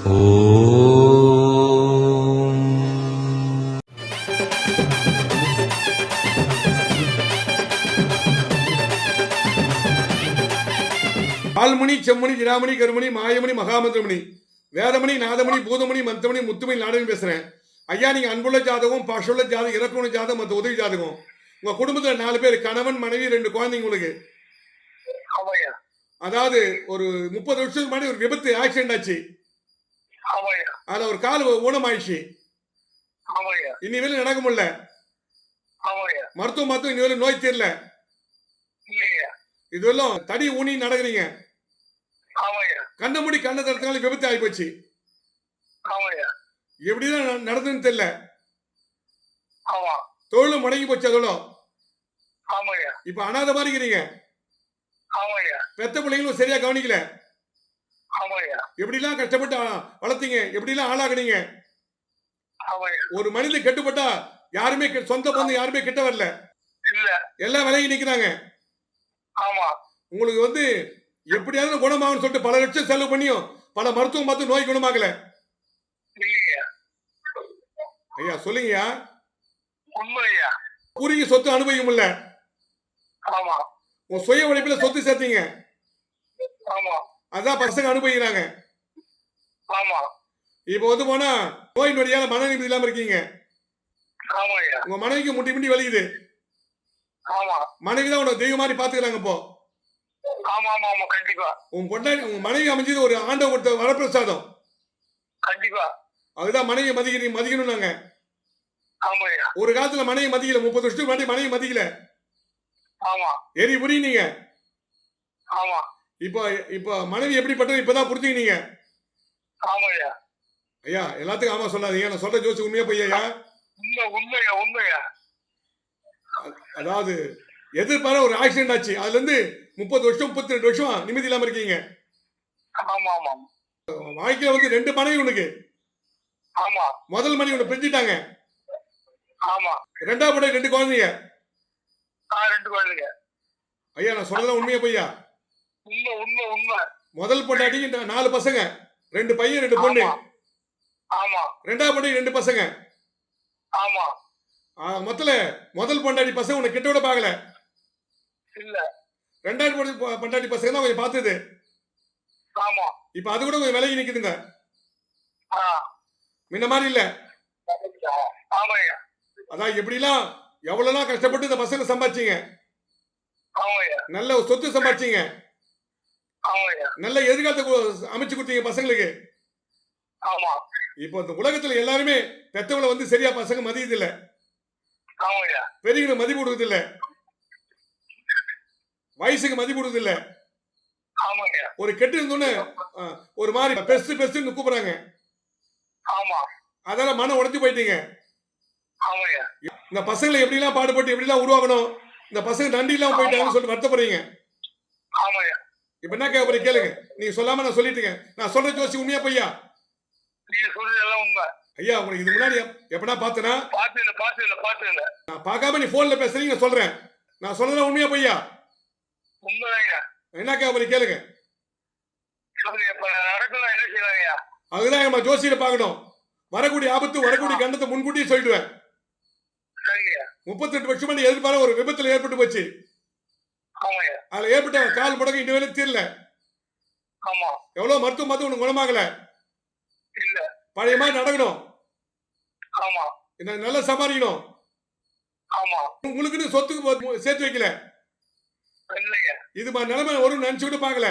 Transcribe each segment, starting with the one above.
பால்மணி செம்மணி ஜிடாமணி கருமணி மாயமணி மகாமந்திரமணி வேதமணி நாதமணி பூதமணி மந்தமணி முத்துமணி நாடகம் பேசுறேன். ஐயா நீங்க அன்புள்ள ஜாதகம் பாஷுள்ள ஜாதகம் இறக்குண ஜாதகம் மற்ற உதவி ஜாதகம். உங்க குடும்பத்துல நாலு பேர் கணவன் மனைவி ரெண்டு குழந்தைங்க உங்களுக்கு. அதாவது ஒரு முப்பது வருஷத்துக்கு முன்னாடி ஒரு விபத்து ஆக்சிடென்ட் ஆச்சு. அதுல ஒரு கால் ஊனமாயிடுச்சு. ஆமாய்யா. இனிமேல் நடக்க முடியல. ஆமாய்யா. மருத்துவம் மருத்துவம் இனிமேல் நோய் இல்லையா இதுவெல்லாம் தடி ஊனி நடக்குறீங்க. கண்ண மூடி கண்ணை தரத்துனால விபத்து ஆகி போச்சு எப்படிதான் நடந்ததுன்னு தெரியல. தொழிலும் முடங்கி போச்சு அதோட இப்ப அனாதை மாதிரி இருக்கிறீங்க. பெத்த பிள்ளைங்களும் சரியா கவனிக்கல. எப்படிலாம் கஷ்டப்பட்டு வளர்த்தீங்க? எப்படிலாம் ஆளாக்குனீங்க ஆமாய்யா ஒரு மனிதன் கெட்டுப்பட்டா யாருமே சொந்த பந்தம் யாருமே கிட்ட வரல. எல்லாம் விலகி நிக்கிறாங்க உங்களுக்கு வந்து எப்படியாவது குணமாகும்னு சொல்லிட்டு பல லட்சம் செலவு பண்ணியும் பல மருத்துவம் பார்த்து நோய் குணமாகல. ஐயா சொல்லுங்கய்யா. உண்மையா? பூர்வீக சொத்து அனுபவிக்க முடியல உங்க சுய உழைப்புல சொத்து சேர்த்தீங்க. ஆமா. அதான் பசங்க அனுபவிக்கிறாங்க. ஆமா. இப்போ வந்து போனா நோய் நொடியால மன நிம்மதி இல்லாம இருக்கீங்க. உங்க மனைவிக்கு முட்டி முட்டி வலிக்குது. மனைவி தான் உன தெய்வம் மாதிரி பாத்துக்கிறாங்க இப்போ. உன் பொண்டாட்டி உங்க மனைவி அமைஞ்சது ஒரு ஆண்டவ கொடுத்த வரப்பிரசாதம். கண்டிப்பா. அதுதான் மனைவி மதிக்கிறீங்க மதிக்கணும் நாங்க ஒரு காலத்துல மனைவி மதிக்கல முப்பது வருஷத்துக்கு முன்னாடி மனைவி மதிக்கல. எரி புரி நீங்க ஆமா. இப்போ இப்போ மனைவி எப்படிப்பட்டது? இப்பதான் புரிஞ்சுக்கினீங்க. ஆமாய்யா. ஐயா எல்லாத்துக்கும் ஆமா சொல்லாதீங்க. நான் சொல்ற ஜோசி உண்மையா பொய்யா உண்மை உண்மையா உண்மையா? அதாவது எதிர்பார ஒரு ஆக்சிடென்ட் ஆச்சு. அதுல இருந்து முப்பது வருஷம் முப்பத்தி ரெண்டு வருஷம் நிம்மதி இல்லாம இருக்கீங்க. வாழ்க்கையில வந்து ரெண்டு மனைவி உனக்கு. முதல் மனைவி உன்னை பிரிஞ்சுட்டாங்க. ரெண்டாவது ரெண்டு குழந்தைங்க. ஆ ரெண்டு குழந்தைங்க. ஐயா நான் சொல்றதா உண்மையா பொய்யா? உண்மை உண்மை உண்மை. முதல் பொண்டாட்டிக்கு இந்த நாலு பசங்க. ரெண்டு பையன் ரெண்டு பொண்ணு. ஆமா. ரெண்டாவது பொண்டாட்டி ரெண்டு பசங்க. ஆமா. ஆ, மொத்தல முதல் பொண்டாட்டி பசங்க உன்னை கிட்ட விட பார்க்கல. இல்ல. ரெண்டாவது பொண்டாட்டி- பொண்டாட்டி பசங்க தான் கொஞ்சம் பார்த்தது. ஆமா. இப்ப அது கூட கொஞ்சம் விலகி நிக்குதுங்க. ஆ. முன்ன மாதிரி இல்ல. அதான் எப்படிலாம் எவ்வளவுலாம் கஷ்டப்பட்டு இந்த பசங்க சம்பாதிச்சீங்க. நல்ல ஒரு சொத்து சம்பாதிச்சீங்க. நல்ல எதிர்காலத்தை அமைச்சு கொடுத்தீங்க பசங்களுக்கு. ஆமா. இப்போ இந்த உலகத்துல எல்லாருமே பெத்தவங்களை வந்து சரியா பசங்க மதியது இல்ல பெரியவங்களை மதிப்பு கொடுக்குறது இல்ல வயசுக்கு மதிப்பு கொடுக்குறது இல்ல ஒரு கெட்டு இருந்தோன்னு ஒரு மாதிரி பெருசு பெருசுன்னு கூப்பிடுறாங்க. அதெல்லாம் மனம் உடைஞ்சு போயிட்டீங்க. இந்த பசங்களை எப்படிலாம் பாடுபட்டு எப்படிலாம் உருவாக்கணும்? இந்த பசங்க நன்றி இல்லாம போயிட்டாங்கன்னு சொல்லிட்டு வருத்தப்படுறீங்க. இப்ப என்ன கேட்க கேளுங்க. நீங்க சொல்லாம நான் சொல்லிட்டீங்க. நான் சொல்ற ஜோசி உண்மையா பொய்யா? நீங்க சொல்றதெல்லாம் உண்மை. ஐயா உங்களுக்கு இது முன்னாடி எப்- எப்படா பார்த்தனா? பாத்து பாத்து இல்ல பாத்து இல்ல நான் பார்க்காம நீ போன்ல பேசுறீங்க சொல்றேன். நான் சொல்றதா உண்மையா பொய்யா? உண்மைதாங்க என்ன கேட்க கேளுங்க. அதுதான் நம்ம ஜோசியில வரக்கூடிய ஆபத்து வரக்கூடிய கண்டத்தை முன்கூட்டியே சொல்லிடுவேன். சரிங்கய்யா. முப்பத்தெட்டு வருஷம் எதிர்பார ஒரு விபத்துல ஏற்பட்டு போச்சு. அதுல ஏற்பட்ட கால் முடக்கம் இந்த வேலை தீரல. ஆமா. எவ்வளவு மருத்துவம் பார்த்து உனக்கு குணமாகல? இல்ல. பழைய மாதிரி நடக்கணும். ஆமா. என்ன நல்லா சம்பாதிக்கணும். ஆமா. உங்களுக்குன்னு சொத்துக்கு சேர்த்து வைக்கல. இது மாதிரி நிலைமை வரும் நினைச்சு கூட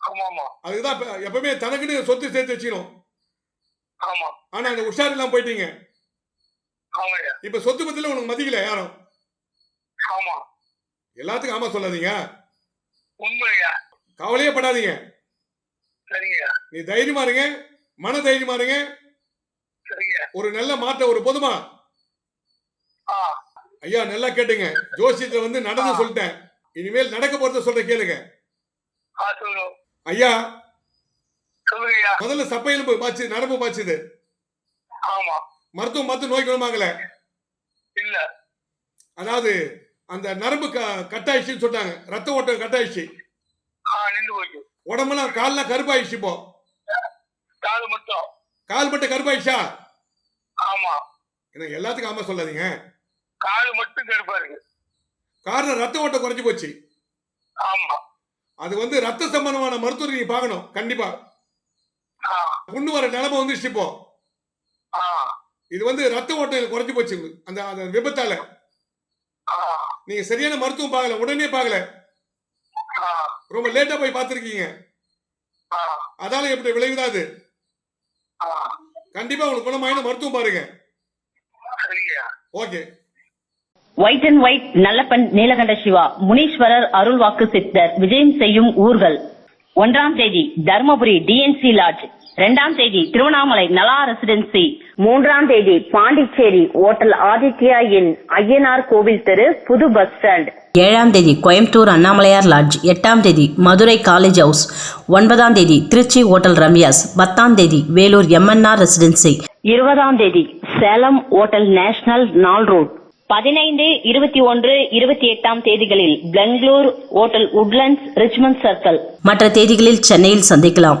ஆமா அதுதான் எப்பவுமே தனக்குன்னு சொத்து சேர்த்து வச்சுக்கணும். ஆனா அந்த உஷார் இல்லாம போயிட்டீங்க. இப்ப சொத்து பத்தில உனக்கு மதிக்கல யாரும். ஆமா. எல்லாத்துக்கும் ஆமா சொல்லாதீங்க. உண்மையா? கவலையே படாதீங்க. சரிங்கய்யா நீ தைரியமா இருங்க. மன தைரியமா இருங்க. சரிங்க. ஒரு நல்ல மாற்றம் ஒரு பொதுமா. ஆ. ஐயா நல்லா கேட்டுங்க. ஜோசியத்துல வந்து நடந்து சொல்லிட்டேன். இனிமேல் நடக்க போறத சொல்ற கேளுங்க. ஐயா. முதல்ல சப்பையெலும்பு பாய்ச்சு நரம்பு பாய்ச்சுது மருத்துவம் பார்த்து நோய் குணமாகல. இல்ல. அதாவது அந்த நரம்பு க- கட்டாயிடுச்சுன்னு சொன்னாங்க ரத்த ஓட்டம் கட்டாயிடுச்சு. உடம்பெல்லாம் கால்லாம் கருப்பாயிடுச்சு இப்போ. கால் மட்டும். கால் மட்டும் கருப்பாயிடுச்சா? ஆமா. எனக்கு எல்லாத்துக்கும் ஆமா சொல்லாதீங்க. கால் மட்டும் கருப்பா இருக்கு. காரணம் ரத்த ஓட்டம் குறைஞ்சு போச்சு. ஆமா. அது வந்து ரத்த சம்பந்தமான மருத்துவரை நீங்க பார்க்கணும். கண்டிப்பா. புண்ணு வர நிலைமை வந்துருச்சு இப்போ. இது வந்து ரத்த ஓட்டம் குறைஞ்சு போச்சு. அந்த விபத்தால. நீங்க சரியான மருத்துவம் பார்க்கல உடனே பார்க்கல. ஆ. ரொம்ப லேட்டா போய் பார்த்துருக்கீங்க. ஆ. அதால எப்படி விளைவுதான் அது? ஆ. கண்டிப்பா உங்களுக்கு குணமாயின மருத்துவம் பாருங்க. Okay. White and white Nallappan Neelakanda Siva Muneeswarar அருள்வாக்கு சித்தர் விஜயம் செய்யும் ஊர்கள். ஒன்றாம் தேதி தர்மபுரி டிஎன்சி லாட்ஜ் இரண்டாம் தேதி திருவண்ணாமலை நலா ரெசிடென்சி மூன்றாம் தேதி பாண்டிச்சேரி ஓட்டல் ஆதித்யா இன் ஐயனார் கோவில் தெரு புது பஸ் ஸ்டாண்ட் ஏழாம் தேதி கோயம்புத்தூர் அண்ணாமலையார் லாட்ஜ் எட்டாம் தேதி மதுரை காலேஜ் ஹவுஸ் ஒன்பதாம் தேதி திருச்சி ஹோட்டல் ரம்யாஸ். பத்தாம் தேதி வேலூர் எம்என்ஆர் ரெசிடென்சி இருபதாம் தேதி சேலம் ஓட்டல் நேஷனல் நாள் ரோட் பதினைந்து இருபத்தி ஒன்று இருபத்தி எட்டாம் தேதிகளில் Bangalore hotel Woodlands Richmond circle மற்ற தேதிகளில் சென்னையில் சந்திக்கலாம்.